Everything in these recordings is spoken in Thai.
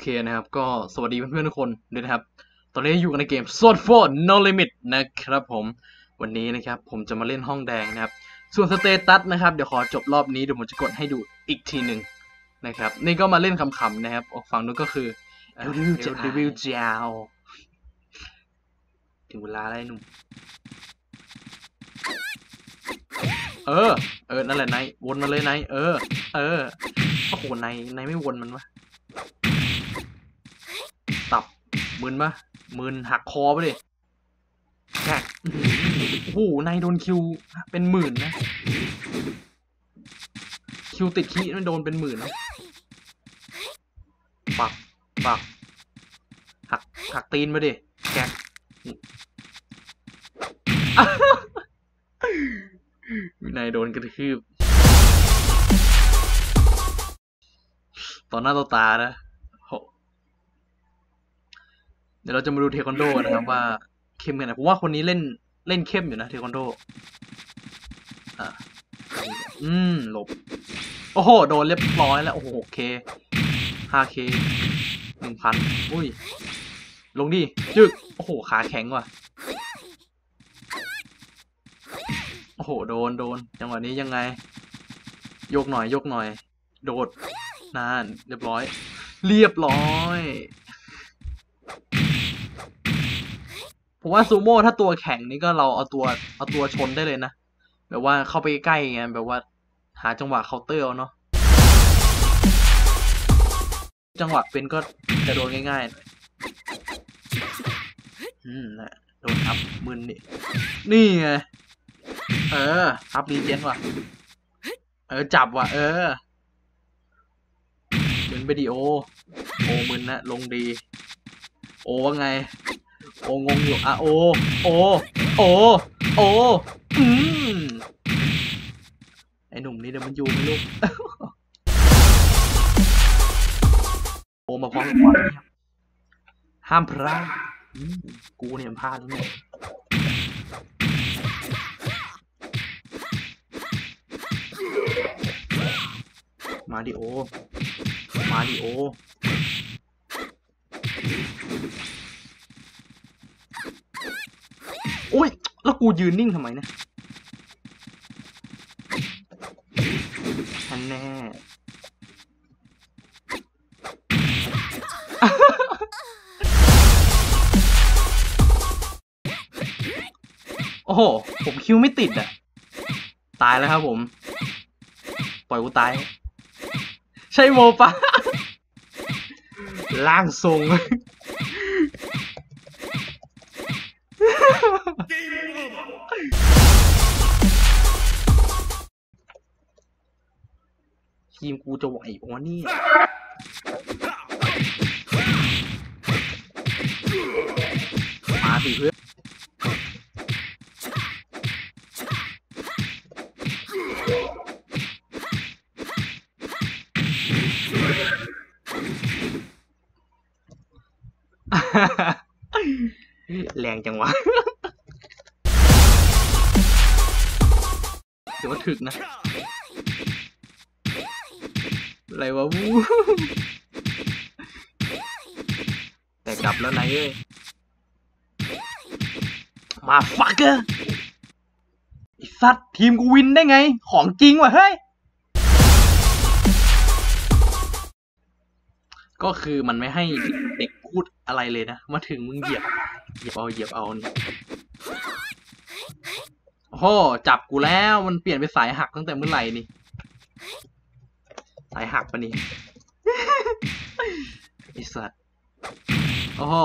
เคนะครับ ก็สวัสดีเพื่อนๆทุกคนด้วยนะครับ ตอนนี้อยู่กันในเกม Sword for No Limit นะครับผม วันนี้นะครับ ผมจะมาเล่นห้องแดงนะครับ ส่วนสเตตัสนะครับ เดี๋ยวขอจบรอบนี้เดี๋ยวผมจะกดให้ดูอีกทีหนึ่งนะครับ นี่ก็มาเล่นขำๆนะครับออกฝั่งนู้นก็คือเดี๋ยวรีวิวจะรีวิวเจ้าถึงเวลาแล้วไอ้หนุ่ม เออ เออ นั่นแหละนายวนมาเลยนายเออ เออ โอ้โหนายนายไม่วนมันวะตับ มึนปะมึนหักคอไปดิแกะโอ้โหนายโดนคิวเป็นหมื่นนะ คิวติดขี้มันโดนเป็นหมื่นนะปักปักหักหักตีนมาดิแกะวินัยโดนกระทืบต่อหน้าต่อตานะโห เดี๋ยวเราจะมาดูเทควันโดกันนะครับว่าเข้มกันนะผมว่าคนนี้เล่นเล่นเข้มอยู่นะเทควันโดอะอืมหลบ โอ้โห โดนเรียบร้อยแล้ว โอ้โหเคห้าเคหนึ่งพันอุ้ย ลงดิ จึก โอ้โห ขาแข็งว่ะ โอ้โห โดน โดน จังหวะนี้ยังไง ยกหน่อย ยกหน่อย โดด นาน เรียบร้อย เรียบร้อย ผมว่าซูโม่ถ้าตัวแข็งนี่ก็เราเอาตัวเอาตัวชนได้เลยนะ แบบว่าเข้าไปใกล้ไงแบบว่า หาจังหวะเคาน์เตอร์เนาะจังหวะเป็นก็จะโดนง่ายๆอืมนะโดนทับมึนนี่นี่ไงเออทับรีเจนว่ะ เออจับว่ะ เออมึนไปดิโอโอมึนนะลงดี โอว่าไง โองงอยู่อะโอโอโอโออืมไอหนุ่มนี่เดี๋ยวมันอยู่ไหม่ลูกโอมาพร้อมกับความเงียบห้ามพลาดกูเนี่ยพลาดแล้วเนี่ยมาดิโอ มาดิโอ โอ้ย แล้ว กูยืนนิ่งทำไมนี่ยอันแน่ โอ้โห ผมคิวไม่ติดอะ ตายแล้วครับผม ปล่อยกูตาย ใช่โมปะล่างทรง มกูจะไหวปะวะเนี่ยมาสิเพื่อนแรงจังวะเดี๋ยวถึกนะ อะไรวะวูแต่กลับแล้วนายเอ้ยมาฟักเกอร์ไอสัตว์ทีมกูวินได้ไง ของจริงว่ะเฮ้ย ก็คือมันไม่ให้เด็กพูดอะไรเลยนะ มาถึงมึงเหยียบ เหยียบเอาเหยียบเอานี่โอ้จับกูแล้วมันเปลี่ยนเป็นสายหักตั้งแต่เมื่อไหร่นี่ สายหักปะนี่ไอสัตว์โอ้โห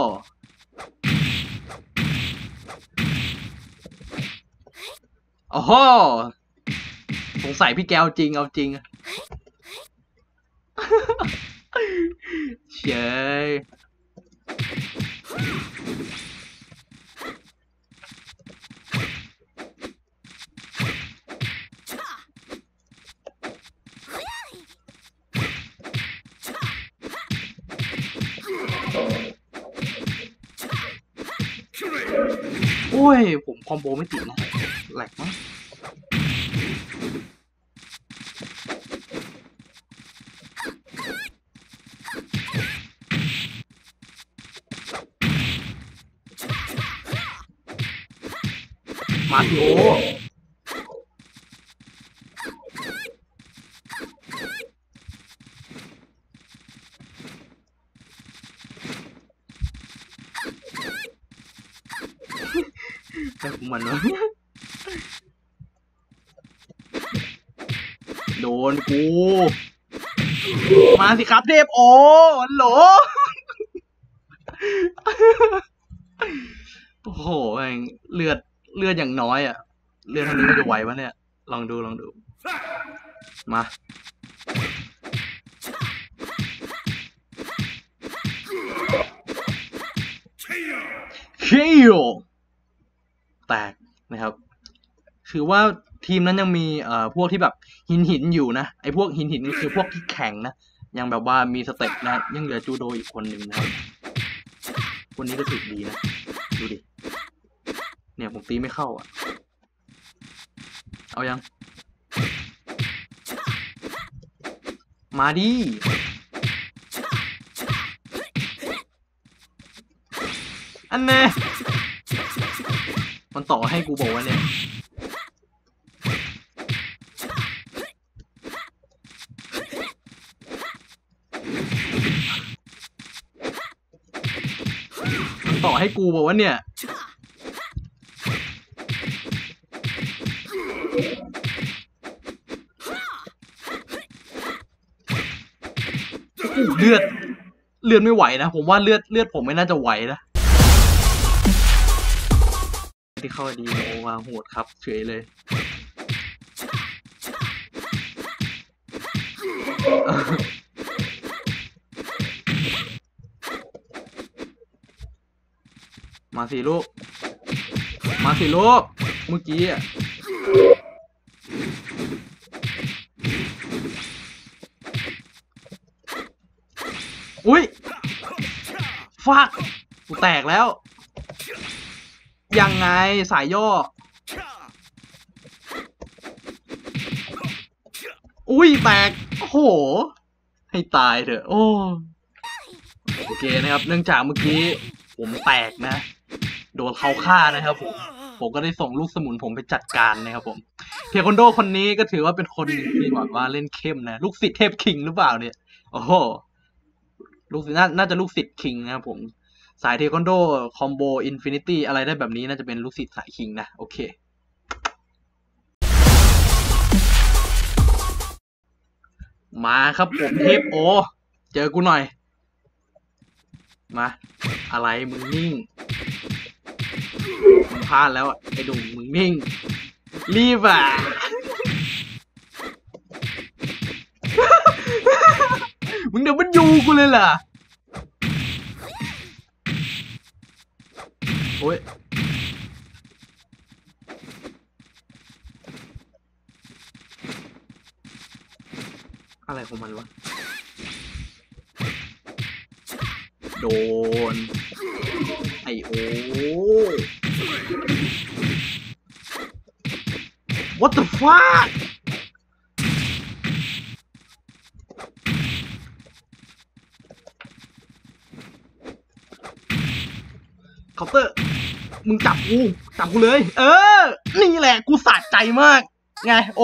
โอ้โหสงสัยพี่แกวจริงเอาจริงเชย โอ้ย ผมคอมโบไม่ติดนะแหลกมั้ง อ มาริโอ แต่ของมันวะโดนกู มาสิครับเทพโอฮัลโหลโอ้โหแม่งเลือดเลือดอย่างน้อยอะ เลือดเท่านี้มันจะไหวปะเนี่ย ลองดูลองดู มาเคโอ แตกนะครับ คือว่าทีมนั้นยังมีเอ่อพวกที่แบบหินหินอยู่นะไอ้พวกหินหินคือพวกที่แข็งนะยังแบบว่ามีสเต็ปนะยังเหลือจูโดอีกคนหนึ่งนะครับคนนี้ก็สึกดีนะดูดิเนี่ยผมตีไม่เข้าอะ เอายัง มาดิอันแน่ มันต่อให้กูบอกว่าเนี่ยมันต่อให้กูบอกว่าเนี่ยเลือดเลือดไม่ไหวนะ ผมว่าเลือดเลือดผมไม่น่าจะไหวนะ ที่เข้าดีโอวางโหดครับเฉยเลยมาสิลูก มาสิลูก เมื่อกี้อะอุ้ยฟักกูแตกแล้ว ยังไงสายย่อ อุ้ยแตก โอ้โห ให้ตายเถอะ โอ้ โอเคนะครับ เนื่องจากเมื่อกี้ ผมแตกนะ โดนเขาฆ่านะครับผม ผมก็ได้ส่งลูกสมุนผมไปจัดการนะครับผม เทควันโดคนนี้ก็ถือว่าเป็นคนที่แบบว่าเล่นเข้มนะ ลูกศิษย์เทพคิงหรือเปล่าเนี่ย โอ้โห ลูกศิษย์น่าน่าจะลูกศิษย์คิงนะครับผม สายเทควันโดคอมโบอินฟินิตี้อะไรได้แบบนี้น่าจะเป็นลูกศิษย์สายคิงนะ โอเค มาครับผมเทพโอ เจอกูหน่อย มา อะไรมึงนิ่งมึงพลาดแล้วอะไอ้ดุงมึงนิ่ง รีบอะมึงเดี๋ยวมันยูกูเลยล่ะ โอ้ยอะไรของมันวะ โดน ไอโอ What the fuck เคาน์เตอร์ มึงจับกูจับกูเลย เออ นี่แหละกูสะใจมาก ไง โอ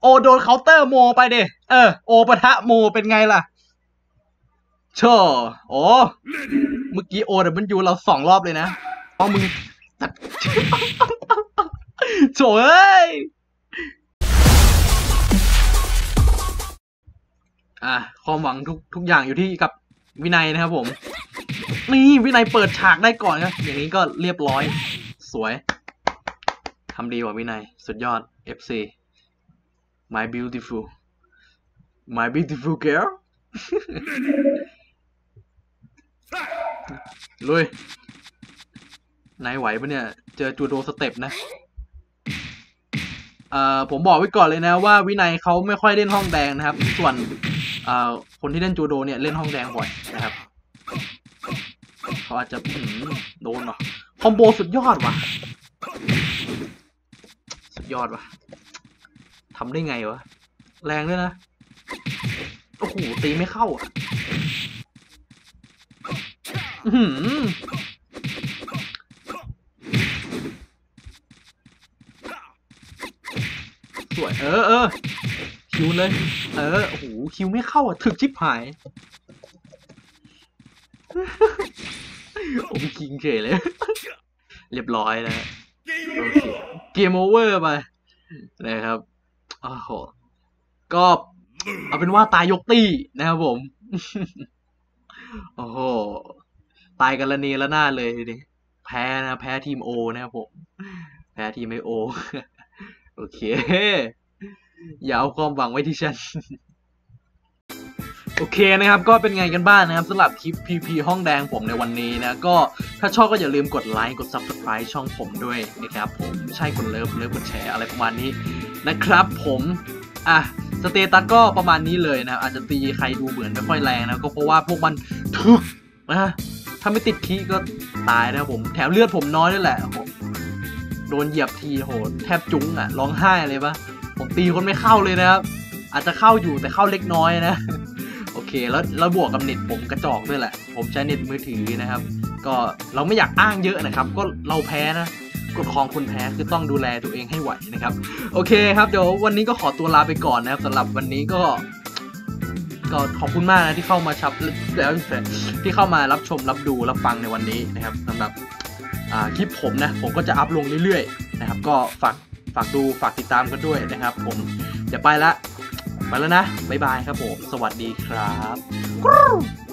โอโดนเคาน์เตอร์โมไปเดเออ โอปะทะโมเป็นไงล่ะเชอโอ้เมื่อกี้โอเดมันยูเราสองรอบเลยนะเพราะมึงโถ่เอ้ยอะความหวังทุกทุกอย่างอยู่ที่กับ วินัยนะครับผม นี่วินัยเปิดฉากได้ก่อนครับ อย่างนี้ก็เรียบร้อย สวย ทำดีกว่าวินัย สุดยอด FC my beautiful my beautiful girl ลุยนายไหวปะเนี่ย เจอจูโดสเต็ปนะ เอ่อ ผมบอกไว้ก่อนเลยนะว่าวินัยเขาไม่ค่อยเล่นห้องแดงนะครับ ส่วน คนที่เล่นจูโดเนี่ยเล่นห้องแดงบ่อยนะครับเขาอาจจะโดนเหรอคอมโบสุดยอดว่ะ สุดยอดว่ะทำได้ไงวะ แรงด้วยนะ โอ้โห ตีไม่เข้าอะอื้อหือสวย เออเออ คิวเลย เออโอ้โหคิวไม่เข้าอะถึกชิบหายโอ้คิงเฉยเลย เรียบร้อยนะฮะโอเกมโอเวอร์ไปนะครับโอ้โหก็เอาเป็นว่าตายยกตี้นะครับผม โอ้โห ตายกันละเนละหน้าดเลยทีนี้แพ้นะ แพ้ทีมโอนะครับผม แพ้ทีมไอโอ โอเค อย่าเอาความหวังไว้ที่ฉัน โอเคนะครับ ก็เป็นไงกันบ้างนะครับสำหรับคลิป PP ห้องแดงผมในวันนี้นะ ก็ถ้าชอบก็อย่าลืมกดไลค์กด Subscribe ช่องผมด้วยนะครับผมใช่กดเลิฟเลิฟกดแชร์อะไรประมาณนี้นะครับ ผมอะสเตตัสก็ประมาณนี้เลยนะอาจจะตีใครดูเหมือนไม่ค่อยแรงนะก็เพราะว่าพวกมันทึกนะถ้าไม่ติดคีก็ตายนะผมแถมเลือดผมน้อยด้วยแหละโอ้โดนเหยียบทีโหแทบจุ้งอะร้องไห้เลยปะ ตีคนไม่เข้าเลยนะครับ อาจจะเข้าอยู่แต่เข้าเล็กน้อยนะ โอเค แล้วแล้วบวกกับเน็ตผมกระจอกด้วยแหละ ผมใช้เน็ตมือถือนะครับ ก็เราไม่อยากอ้างเยอะนะครับ ก็เราแพ้นะกฎของคนแพ้คือต้องดูแลตัวเองให้ไหวนะครับ โอเคครับเดี๋ยววันนี้ก็ขอตัวลาไปก่อนนะครับสำหรับวันนี้ก็ก็ขอบคุณมากนะที่เข้ามาชับแล้วที่เข้ามารับชมรับดูรับฟังในวันนี้นะครับสำหรับคลิปผมนะผมก็จะอัพลงเรื่อยๆนะครับ ก็ฝาก ฝากดูฝากติดตามกันด้วยนะครับ ผมเดี๋ยวไปละ ไปแล้วนะ บ๊ายบายครับผม สวัสดีครับ